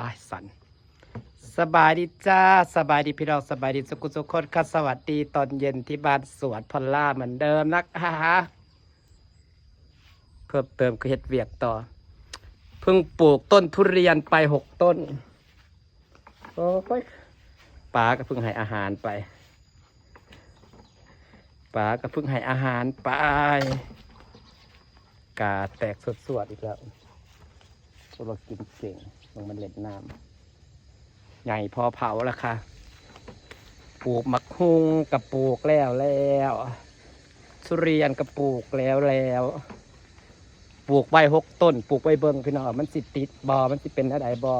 อ้ายสัน สบายดีจ้า สบายดีพี่น้องสบายดีสุกุสุขคนค่ะสวัสดีตอนเย็นที่บ้านสวนพอลล่าเหมือนเดิมนะคะเพิ่มเติมก็เฮ็ดเวียกต่อ เพิ่งปลูกต้นทุเรียนไปหกต้น โอ้ยป๋าก็เพิ่งให้อาหารไปป๋าก็เพิ่งให้อาหารไปกาแตกสดๆอีกแล้วเรากินเก่ง งมันเล็ดน้ำใหญ่พอเผาแล้วค่ะปลูกมักฮุงกับปลูกแล้วแล้วทุเรียนกับปลูกแล้วแล้วปลูกใบหกต้นปลูกใบเบิงพี่น้องมันสิติดบอมันสิเป็นอะไรบอ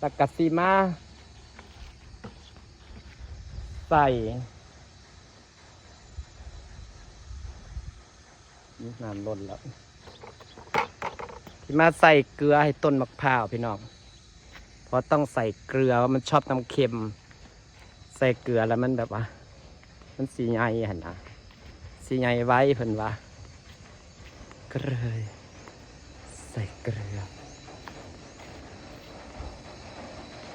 ตะกัสีมาใส่นี่น้ำล้นแล้วที่มาใส่เกลือให้ต้นมะพร้าวพี่น้อง เพราะต้องใส่เกลือมันชอบน้ำเค็ม ใส่เกลือแล้วมันแบบว่า มันสีใหญ่หันนะสีใหญ่ไว้เพิ่นว่าก็เลยใส่เกลือ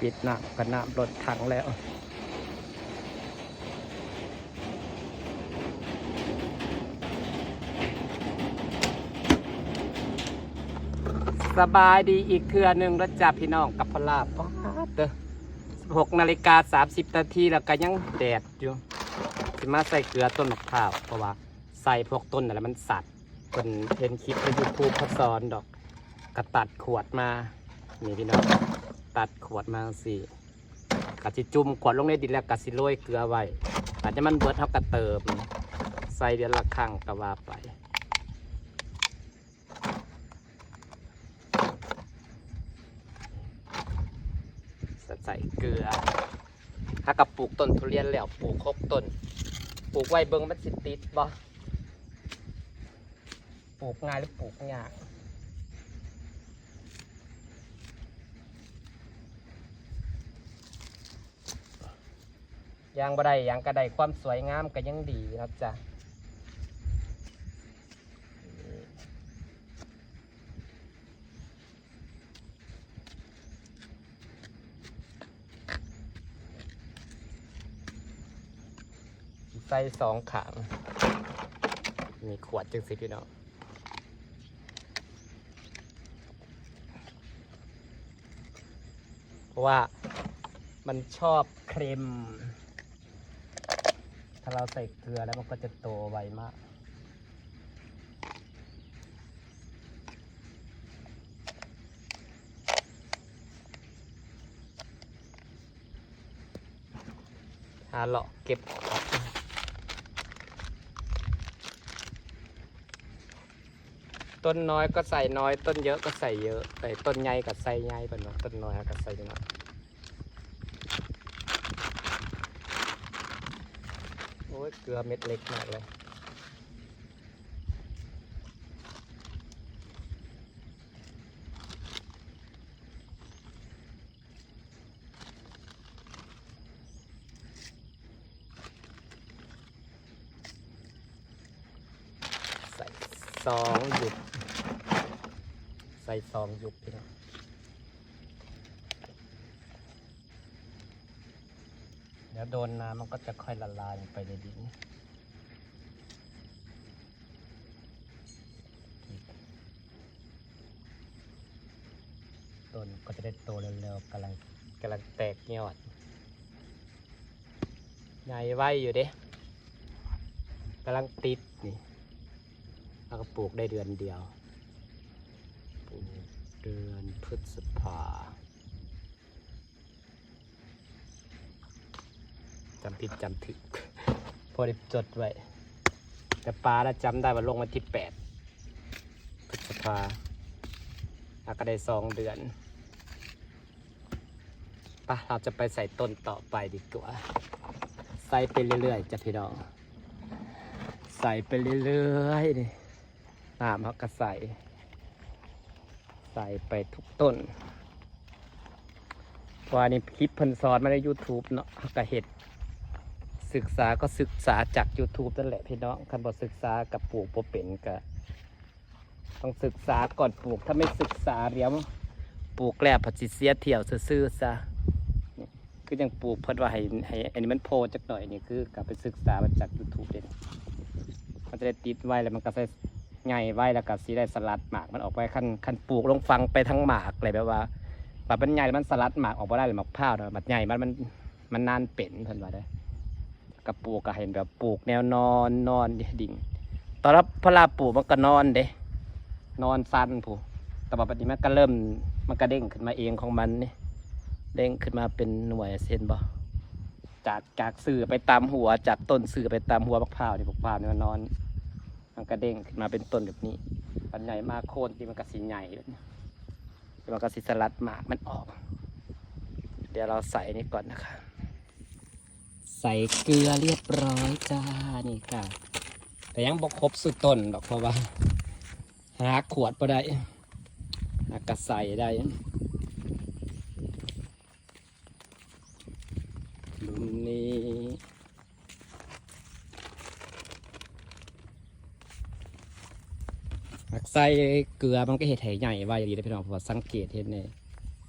ปิดหน้าก็น้ำรถถังแล้ว สบายดีอีกเทือหนึ่งแล้วจ้าพี่น้องกับพลาบป๊าเด้อหกนาฬิกาสามสิบนาทีแล้วก็ยังแดดอยู่สิมาใส่เกลือต้นมะพร้าวเพราะว่าใส่พวกต้นอะไรมันสัตว์เป็นเห็นคลิปในยูทูบเขาสอนดอกก็ตัดขวดมา นี่พี่น้องตัดขวดมาสิกะจิจุ่มขวดลงในดินแล้วกะสิโรยเกลือไว้อาจจะมันเบิดเท่ากับเติม ใส่เดือนละครั้งก็ว่าไป ใส่เกลือ ถ้า กับปลูกต้นทุเรียนแล้วปลูกคกต้น ปลูกไว้เบิงมันสิติดบ่ปลูกง่ายหรือปลูกยากยางบ่ได้ยางกระไดความสวยงามก็ยังดีนะจ๊ะ ส่สองขาง มีขวดจังสิพี่น้องเพราะว่ามันชอบเค็ม ถ้าเราใส่เกลือแล้วมันก็จะโตไวมากหาเลาะเก็บของ ต้นน้อยก็ใส่น้อย ต้นเยอะก็ใส่เยอะไอ้ต้นใหญ่ก็ใส่ใหญ่เป็นว่าต้นน้อยก็ใส่น้อยโอ้ยเกลือเม็ดเล็กมากเลยใส่ซองหยุด ซองหยุดพี่น้องเดี๋ยวโดนน้ำมันก็จะค่อยละลายไปในดินต้นก็จะได้โตเร็วๆกำลังกำลังแตกยอดใหญ่ไว้อยู่เด้กำลังติดนี่แล้วก็ปลูกได้เดือนเดียว เดือนพฤษภาจำผิดจำถึก พอได้จดไว้ แต่ปลาแล้วจำได้ว่าลงวันที่แปดพฤษภาแล้วก็ได้สองเดือนปะเราจะไปใส่ต้นต่อไปดีกว่า ใส่ไปเรื่อยๆจ้ะพี่น้อง ใส่ไปเรื่อยๆนี่น้ำเขาก็ใส่ ใส่ไปทุกต้นว่านี่คลิปเพิ่นสอนมาใน YouTube เนาะเขาก็เห็ด ศึกษาก็ศึกษาจาก YouTube นั่นแหละพี่น้องคันบอศึกษากับปลูกโปเป็นก็ต้องศึกษาก่อนปลูกถ้าไม่ศึกษาเดี๋ยวปลูกแล้วผัดสิเสียเที่ยวซื่อซะคือยังปลูกเพิ่นว่าให้ให้อันนี้มันโพจักหน่อยนี่คือกลับไปศึกษามาจาก YouTube เด้นี่มันจะได้ติดไว้แล้วมันก็ใส่ ใหญ่ไว้แล้วก็สิได้สลัดหมากมันออกไปคันคันปลูกลงฟังไปทั้งหมากเลยแบบว่าปัดมันใหญ่มันสลัดหมากออกมาได้เลยหมากพร้าเนาะบัดใหญ่มันมันมันนานเป็นเพิ่นว่าได้กับปลูกก็เห็นแบบปลูกแนวนอนนอนดิ่งตอนรับพระลาปลูกมันก็นอนเด้นอนสั้นผู้แต่ว่าปัจจุบันมันก็เริ่มมันก็เด้งขึ้นมาเองของมันนี่เด้งขึ้นมาเป็นหน่วยเซนบ่จากจากสื่อไปตามหัวจากต้นสื่อไปตามหัวมะพร้าวนี่มะพร้าวนี่มันนอน มันก็เด้งขึ้นมาเป็นต้นแบบนี้ปันใหญ่มากโคนที่มันก็สีใหญ่แบบนี้มันก็สิสลัดหมากมันออก เดี๋ยวเราใส่นี่ก่อนนะคะ ใส่เกลือเรียบร้อยจ้านี่ค่ะ แต่ยังบกครบสุดต้นหรอกเพราะว่าหาขวดก็ได้หากระใส่ได้ลุมนี้หัก ใส่เกลือมันก็เห็ดให้ใหญ่ไว้อย่างนี้พี่น้องเพราะว่าสังเกตเห็นใน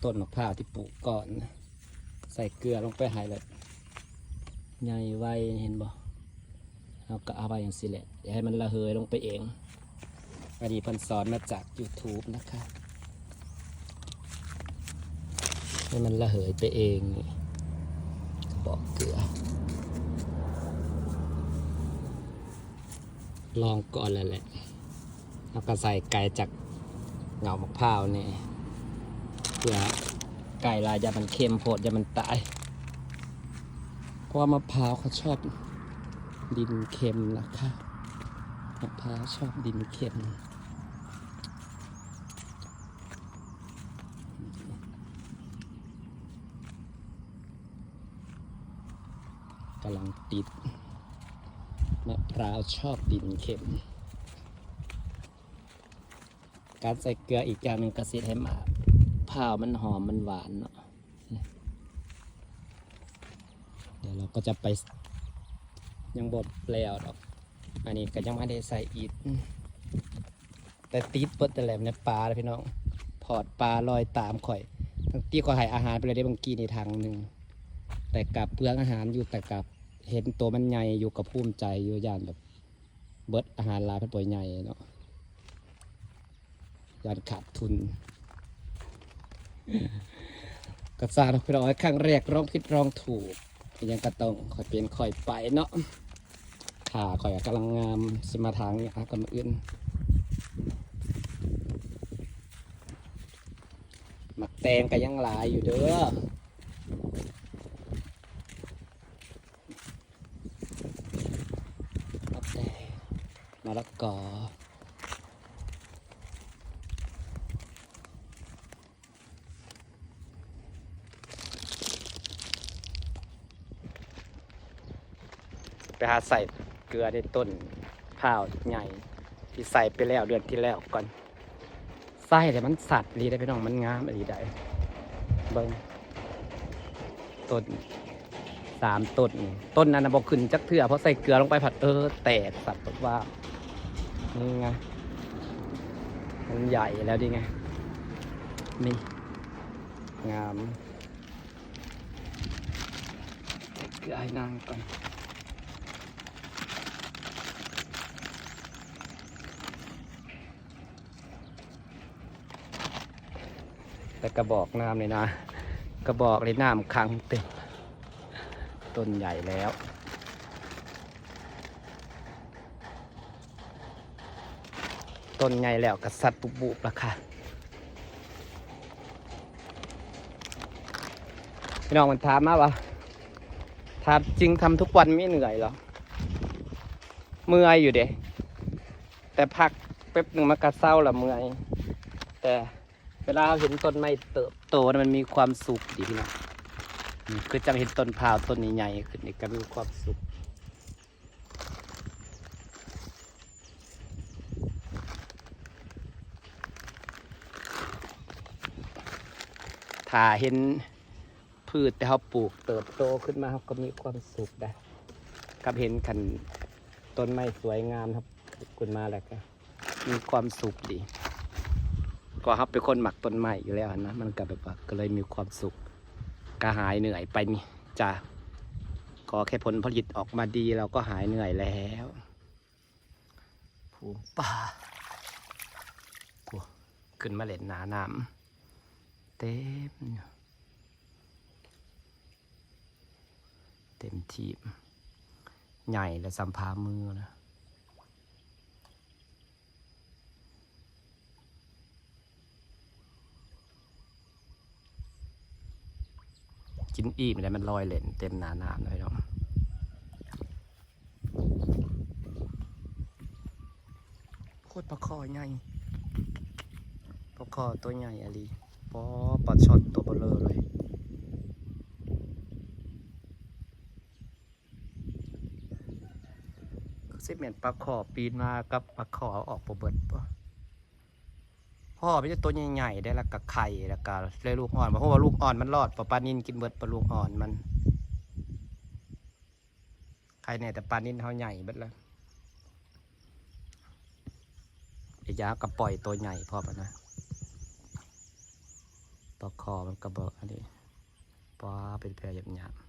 ต้นมะพร้าวที่ปลูกก่อนใส่เกลือลงไปให้เลยใหญ่ไว้เห็นบ่เราก็เอาไว้อย่างสิแหละอย่าให้มันระเหยลงไปเองอันนี้เพิ่นสอนมาจาก YouTube นะคะให้มันระเหยไปเองกระบอกเกลือ ลองก่อนแล้วแหละ แล้วก็ใส่ไก่จากเหงามะพร้าวนี่เพื่อไก่ลายอย่ามันเค็มโพดอย่ามันตาย เพราะว่ามะพร้าวเขาชอบดินเค็มนะคะมะพร้าวชอบดินเค็มกำลังติดมะพร้าวชอบดินเค็ม การใส่เกลืออีกอย่างหนึ่งกระสิให้หมากพร้ามันหอมมันหวานเนาะเดี๋ยวเราก็จะไปยังบดแล้วดอก อันนี้ก็ยังไม่ได้ใส่อีก แต่ติดเปิดแต่แหลมในปลาเลยพี่น้อง พอดปลาลอยตามข่อยทั้งที่ก็ให้อาหารไปเลยได้บางกีในทางหนึ่ง แต่กับเปลืองอาหารอยู่แต่กับเห็นตัวมันใหญ่อยู่กับภูมิใจอยู่ย่านแบบเบิดอาหารลายเพันป่วยใหญ่เนาะ ย่านขาดทุนกระซาพี่น้องครั้งแรกร้องผิดร้องถูกยังกระต้องคอยเป็นคอยไปเนาะขาคอยกำลังงามสมาทางนี้ครับกับมืออื่นหมักแตงก็ยังหลายอยู่เด้อมะแตงมะละกอ หาใส่เกลือในต้นข้าวใหญ่ที่ใส่ไปแล้วเดือนที่แล้วก่อนใส่แต่มันสัตว์ดีได้พี่น้องมันงามดีได้เบิ้งต้นสามต้นต้นนั้นนะบอกขึ้นจักเถื่อเพราะใส่เกลือลงไปผัดเออแตกสัตว์ว่านี่ไงมันใหญ่แล้วดิไงนี่งามเกลือให้นางก่อน แต่กระบอกน้ำเลยนะ กระบอกเลยน้ำขังเต็มต้นใหญ่แล้วต้นใหญ่แล้วกษัตริย์ปุบบุบราคาพี่น้องมันถามมาว่าถามจริงทำทุกวันไม่เหนื่อยหรอเมื่อยอยู่เด้แต่พักแป๊บหนึ่งมันก็เศร้าละเมื่อยแต่ เวลาเราเห็นต้นไม้เติบโตนะมันมีความสุขดีพี่น้องคือจังเห็นต้นพร้าวต้นใหญ่ๆขึ้นนี่ก็มีความสุขถ้าเห็นพืชที่เขาปลูกเติบโตขึ้นมาเขาก็มีความสุขได้กับเห็นขันต้นไม้สวยงามครับขึ้นมาแล้วก็มีความสุขดี ก็ครับเป็นคนหมักต้นไม้อยู่แล้วนะมันก็แบบว่าก็เลยมีความสุขกระหายเหนื่อยไปนี่จ้ะก็แค่ผลผลิตออกมาดีเราก็หายเหนื่อยแล้วผูป่าผูขึ้นมาเล่นหนาน้ำเต็มอยู่เต็มทีมใหญ่และสัมภามือนะ นอีกไม่ได้มันลอยเหล่นเต็มหนาหนาเลยเนาะโคตรปลาคอใหญ่ปลาคอตัวใหญ่อะลีปอปลาช็อตตัวเบลอเลยสิเมนปลาคอปีนมากับปลาคอเอาออกปลาเบิดปะ พ่อไม่ใช่ตัวใหญ่ๆได้แล้วกับไข่แล้วก็เลยลูกอ่อนเพราะว่าลูกอ่อนมันรอดปลาปลานินกินเบิดปลาลูกอ่อนมันไข่เนี่ยแต่ปลานินเขาใหญ่เบิดแล้วไอ้ยาก็ปล่อยตัวใหญ่พอปะนะปลาคอมันกระเบิดอันนี้ปลาเป็นแพรหยาบ